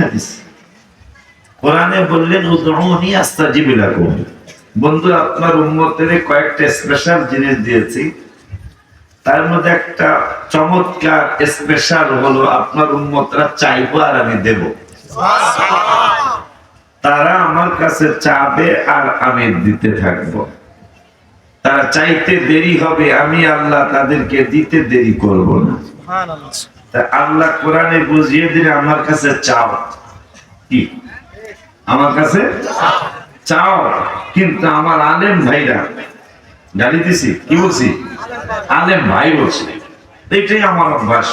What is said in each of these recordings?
হাদিস। কোরআনে বললেন বন্ধু, আপনার কয়েকটা স্পেশাল জিনিস দিয়েছি। তার মধ্যে একটা চমৎকার স্পেশাল হলো, আপনার উম্মতরা চাইব আর আমি দেব। তারা আমার কাছে চাবে আর আমি দিতে থাকব। তারা চাইতে দেরি হবে, আমি আল্লাহ তাদেরকে দিতে দেরি করব না। তা আল্লাহ কোরআনে বুঝিয়ে দিলে আমার কাছে চাও। কি? আমার কাছে? চাও। কিন্তু আমার আলেম ভাইরা, গালি দিছি। কি বলছি? আলেম ভাই বলছি। এটাই আমার অভ্যাস।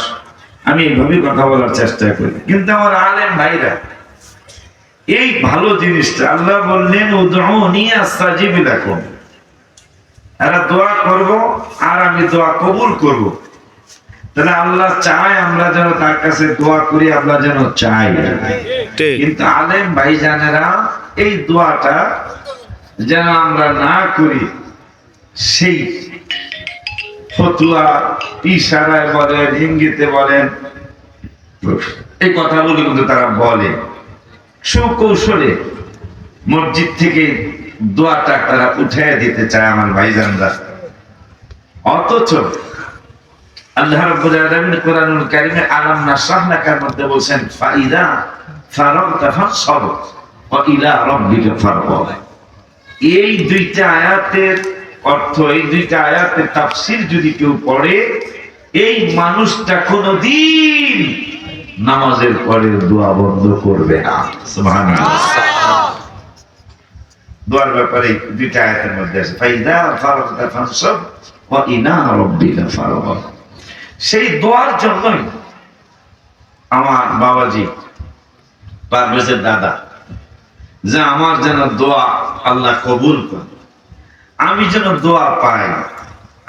আমি এইভাবেই কথা বলার চেষ্টা করি। কিন্তু আমার আলেম ভাইরা, এই ভালো জিনিসটা আল্লাহ বললেন এরা দোয়া করব আর আমি দোয়া কবুল করব। তাহলে আল্লাহ চায় আমরা যেন তার কাছে দোয়া করি আমরা যেন চাই কিন্তু আলেম ভাইজানেরা এই দোয়াটা যেন আমরা না করি সেই ফতুয়া ইশারায় বলেন ইঙ্গিতে বলেন এই কথাগুলো কিন্তু তারা বলে। সুকৌশলে মসজিদ থেকে দোয়াটা তারা উঠে দিতে চায় আমার ভাইজানরা। অথচ ফাইদা এই দুইটা আয়াতের অর্থ, এই দুইটা যদি কেউ পড়ে, এই মানুষটা কোনোদিন নামাজের পরে দোয়া বন্ধ করবে না। দোয়ার ব্যাপারে দুইটা আয়াতের মধ্যে আছে, ফাইদা ফারাগতা ফাসব ওয়া ইলা রাব্বিকা ফারগাব সেই দোয়ার জন্যই আমার বাবাজি পারভেজের দাদা, যে আমার যেন দোয়া আল্লাহ কবুল করে। আমি যেন দোয়া পাই,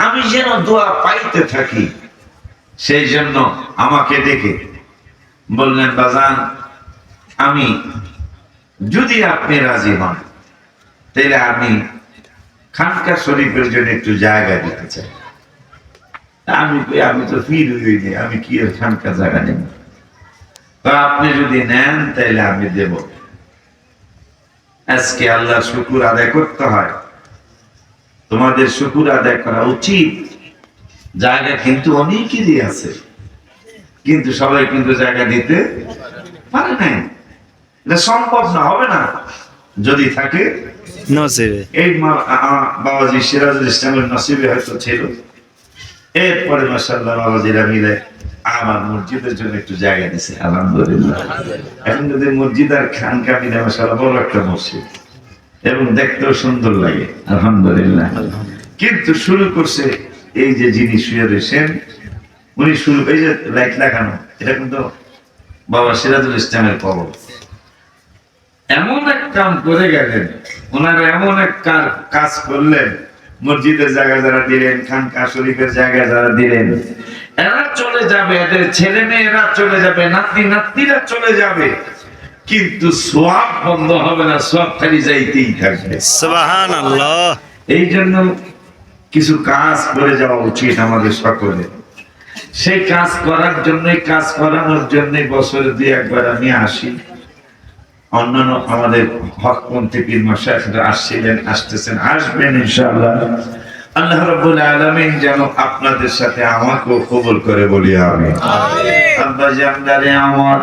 আমি যেন দোয়া পাইতে থাকি, সেই জন্য আমাকে ডেকে বললেন, বাজান, আমি যদি আপনি রাজি হন, তাহলে আমি খানকা শরীফের জন্য একটু জায়গা দিতে চাই। আমি আমি তো ফির হইনি আমি কি খানকা জায়গা নেব তো আপনি যদি নেন তাহলে আমি দেব। আজকে আল্লাহ শুকুর আদায় করতে হয়। তোমাদের শুকুর আদায় করা উচিত। জায়গা কিন্তু অনেকেরই আছে। কিন্তু সবাই কিন্তু জায়গা দিতে পারে নাই। এটা সম্ভব না হবে না। যদি থাকে নসিবে। এই বাবাজি সিরাজুল ইসলামের নসিবে হয়তো ছিল। এরপরে মাসাল্লাহ বাবাজিরা মিলে আমার মসজিদের জন্য একটু জায়গা দিছে, আলহামদুলিল্লাহ। এখন যদি মসজিদ আর খানকা মিলে মাসাল্লাহ বড় একটা মসজিদ। এবং দেখতেও সুন্দর লাগে, আলহামদুলিল্লাহ। কিন্তু শুরু করছে এই যে যিনি শুয়ে রয়েছেন, উনি শুরু, এই যে লাইট লাগানো, এটা কিন্তু বাবা সিরাজুল ইসলামের কবর। এমন এক কাম করে গেলেন, ওনারা এমন এক কাজ করলেন মসজিদের জায়গা যারা দিলেন খানকা শরীফের জায়গা যারা দিলেন এরা চলে যাবে এদের ছেলে মেয়েরা চলে যাবে নাতি নাতিরা চলে যাবে। কিন্তু সোয়াব বন্ধ হবে না সোয়াব খালি যাইতেই থাকবে। আল্লাহ এই জন্য কিছু কাজ করে যাওয়া উচিত আমাদের সকলে। সেই কাজ করার জন্যই কাজ করানোর জন্যই বছরে দুই একবার আমি আসি। অন্যান্য আমাদের হকপন্থী পীর মাসায়খরা আসছিলেন আসতেছেন আসবেন ইনশাআল্লাহ। আল্লাহ রাব্বুল আলামিন যেন আপনাদের সাথে আমাকেও কবুল করে বলি আমি আব্বা জানদারে আমার।